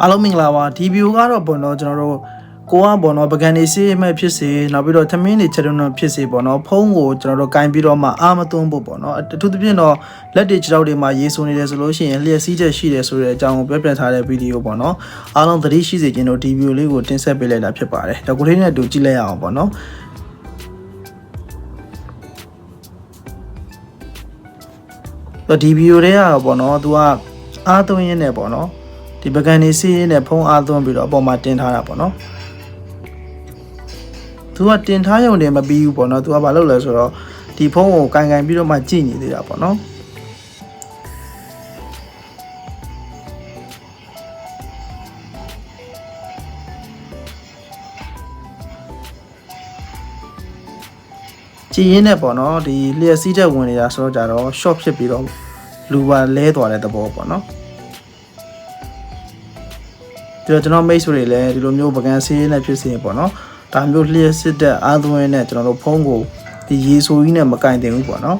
အားလုံးမင်္ဂလာပါဒီဗီဒီယိုကတော့ပေါ့နော်ကျွန်တော်တို့ကိုကပေါ့နော်ပကံနေစေးမဲ့ဖြစ်စေနောက်ပြီးတော့သမင်းနေချက်တုံးဖြစ်စေပေါ့နော်ဖုံးကိုကျွန်တော်တို့ကင်ပြီးတော့မှအာမသွန်းဖို့ပေါ့နော်အထူးသဖြင့်တော့လက်တွေခြေထောက်တွေမှာရေးဆိုနေတယ်ဆိုလို့ရှိရင်လျှက်စီးချက်ရှိတယ်ဆိုတဲ့အကြောင်းကိုပြောပြထားတဲ့ဗီဒီယိုပေါ့နော်အားလုံးသတိရှိစေခြင်းတို့ဒီဗီဒီယိုလေးကိုတင်ဆက်ပေးလိုက်တာဖြစ်ပါတယ်တော့ကိုလေးနဲ့အတူကြည့်လိုက်ရအောင်ပေါ့နော်တော့ဒီဗီဒီယိုတွေကပေါ့နော်သူကအားသွင်းရင်းနဲ့ပေါ့နော် ဒီပကံနေစီးရင်းနဲ့ဖုံးအားသွင်းပြီးတော့အပေါ်မှာတင်ထားတာပေါ့နော်သူကတင်ထားရုံနဲ့မပြီးဘူးပေါ့နော်သူကဘာလုပ်လဲဆိုတော့ဒီဖုံးကိုကင်ကင်ပြီးတော့မှကြည့်နေသေးတာပေါ့နော်ကြည်ရင်းနဲ့ပေါ့နော်ဒီလျှက်စီးချက်ဝင်နေတာဆိုတော့ကြတော့ short ဖြစ်ပြီးတော့လူပါလဲသွားတဲ့သဘောပေါ့နော် ဒီတော့ကျွန်တော်မိတ်ဆွေတွေလည်းဒီလိုမျိုးပကံဆေးနဲ့ဖြစ်စေပေါ့နော်ဒါမျိုးလျှက်စစ်တဲ့အားသွင်းနဲ့ကျွန်တော်တို့ဖုံးကိုဒီရေဆိုကြီးနဲ့မကင်တင်ဘူးပေါ့နော်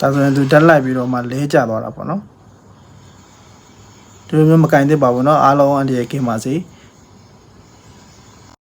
ဒါဆိုရင်သူတက်လိုက်ပြီးတော့မှလဲကျသွားတာပေါ့နော်ဒီလိုမျိုးမကင်သစ်ပါဘူးเนาะအားလုံးအန်ဒီရဲ့ကင်းပါစေ။